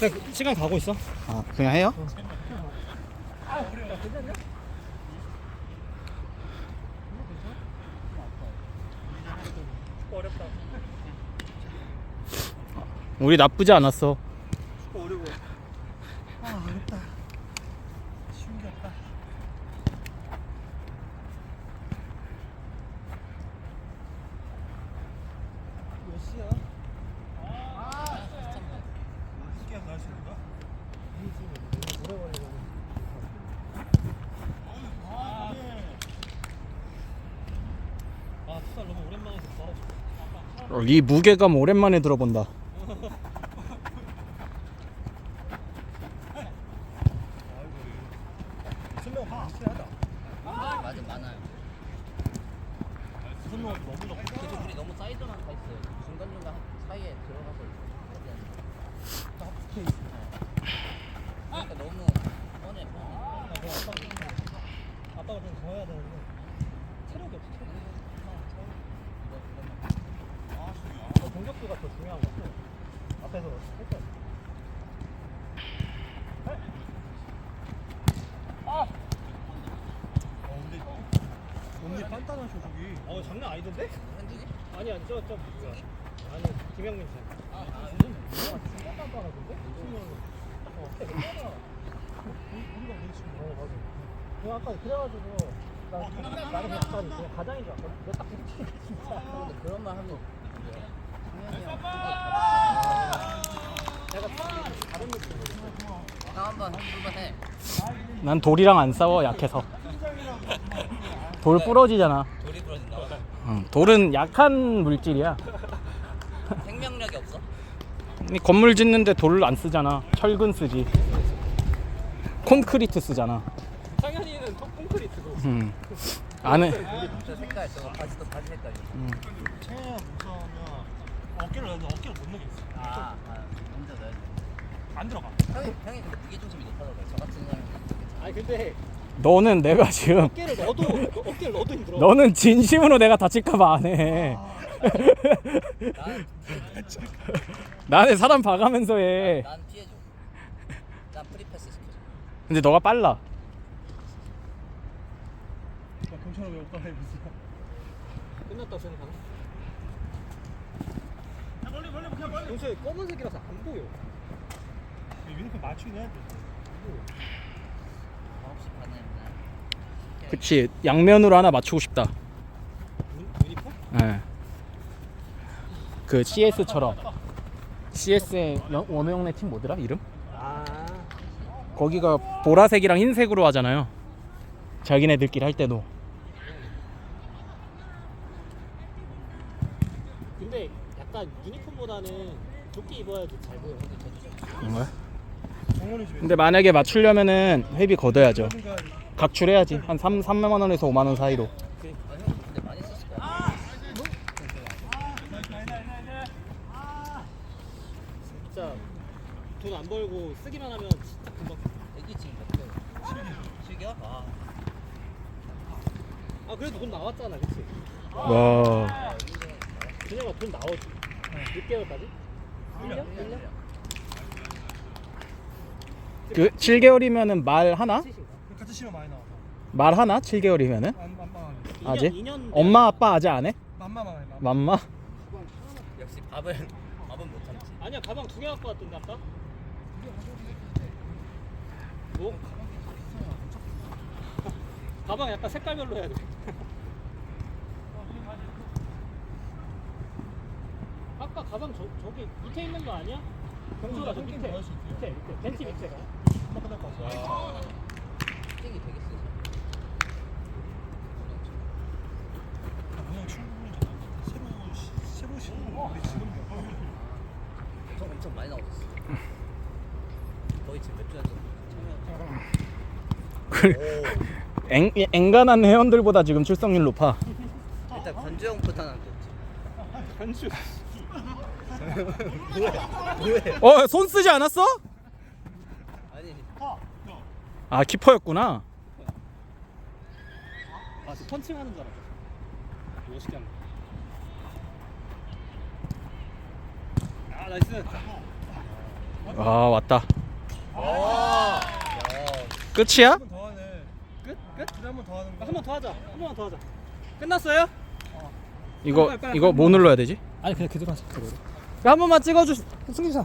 그냥 시간 가고 있어. 아 그냥 해요? 우리 나쁘지 않았어. 어려워. 아 어렵다. 쉬운 게 없다. 몇 시야? 아, 시간 갈수 있는가? 오래 걸리네. 아, 풋살 너무 오랜만에 해서 어, 이 무게감 오랜만에 들어본다. 선명 많긴 하다. 맞아 많아요. 선명 너무 좋고. 그래서 우리 너무 사이드만 가 있어요. 중간 중간 사이에 들어가서 하지 스페이스. 그러니까 너무 뻔해 뻔해. 아빠가 좀 더 해야 되는데 체력이 없어 체력. 어, 공격수가 더 중요한 것 같아. 앞에서 할 거야. 아! 어 근데 몸이 단단하셔 저기. 어 장난 아니던데? 한준이? 아니 아니 저저 뭐야? 아니 김영민 씨. 아, 아 뭐야 진짜 단단하던데? 어. 우리가 우리 지금 어 맞아. 내가 아까 그래가지고 나 나는 약간 그냥 가장인 줄 알았거든. 내가 딱 그렇게 진짜. 근데 그런 말 하면 한번 한 해. 난 돌이랑 안 싸워 약해서. 돌 부러지잖아. 돌이 부러진다. 응, 돌은 약한 물질이야. 생명력이 없어? 이 건물 짓는데 돌을 안 쓰잖아. 철근 쓰지. 콘크리트 쓰잖아. 상현이는 톱 콘크리트고. 음. 안에 저 색깔 저거 바지도 바지 색깔이. 채야 무서우면 어깨를 넣는데 어깨를 못 넣겠어. 아, 아 혼자 넣어야 돼. 안 들어가. 형이 형이 무게 중심이 높아서 저 같은 사람이. 아니 근데 너는 내가 지금 어깨를 넣어도 어깨를 넣어도 힘들어. 너는 진심으로 내가 다칠까봐 안 해. 난 나는 사람 봐가면서 해. 난 피해줘. 난 프리패스 시켜줘. 근데 너가 빨라. 경찰은 왜 오빠가 무슨? 끝났다 생각하나? 야 멀리 멀리 그냥 멀리. 동시에 검은색이라서 안 보여. 유니폼 맞추긴 해야 돼. 9시 반에 맨날. 그치 양면으로 하나 맞추고 싶다. 예. 그 CS처럼 CS의 원호 형네 팀 뭐더라 이름? 아. 거기가 보라색이랑 흰색으로 하잖아요. 자기네들끼리 할 때도. 근데 약간 유니폼보다는 조끼 입어야지 잘 보여. 집에. 근데 만약에 맞추려면은 회비 걷어야죠. 각출해야지 한 3, 3만 원에서 5만 원 사이로. 아, 형 근데 많이 썼을 거야. 진짜 돈 안 벌고 쓰기만 하면 진짜 금방. 애기 지금 몇 개월? 7개월? 아. 아 그래도 돈 나왔잖아, 그치? 와. 준영아 돈 나오지. 6개월까지? 1년? 1년? 그 7개월이면은 말 하나? 시간 많이 나와. 말 하나? 7개월이면은? 맘맘. 아직? 2년 엄마 아빠 아직 안 해? 맘맘 해. 맘마? 역시 밥은 밥은 못 참지. 아니야 가방 두 개 갖고 왔던데 아까? 뭐? 가방 약간 색깔별로 해야 돼. 아까 가방 저, 저기 밑에 있는 거 아니야? 경주가 저 밑에 밑에 밑에 벤치 밑에 땡이 되게 세서. 그냥 충분히 새로 새로 신는 우리 지금 엄청 엄청 많이 나오셨어. 거의 지금 몇주 전에 참여. 앵, 앵간한 회원들보다 지금 출석률 높아. 일단 건주 형부터 안 줬지. 견주 어, 손 쓰지 않았어? 아니 아, 키퍼였구나. 아, 저 펀칭하는 줄 알았어. 멋있게 한 거. 아, 나이스. 아 왔다. 야. 끝이야? 한 번 더 하네. 끝? 끝? 한번 더 하는 거. 한 번 더 하자. 한 번만 더 하자. 끝났어요? 이거 이거 뭐 눌러야 되지? 아니 그냥 그대로 하자. 그대로. 한 번만 찍어주 승기사.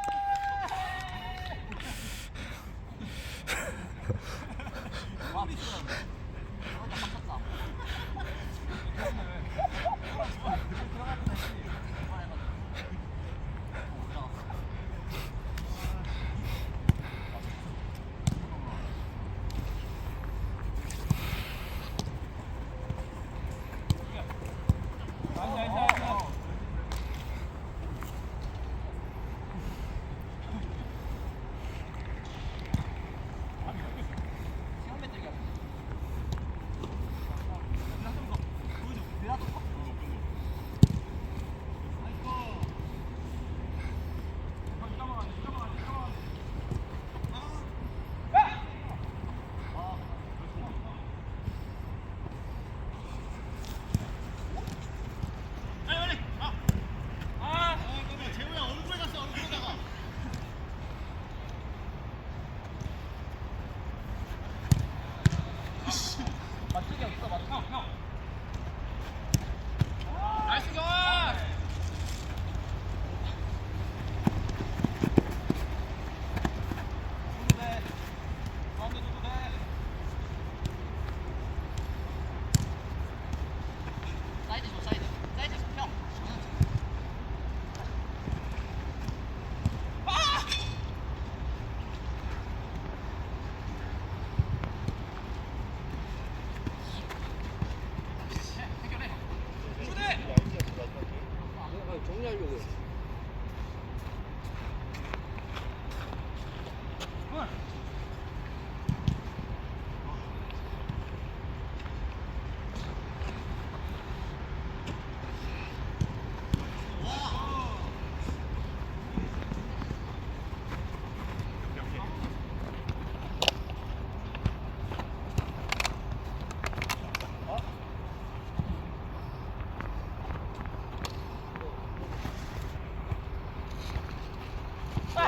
喂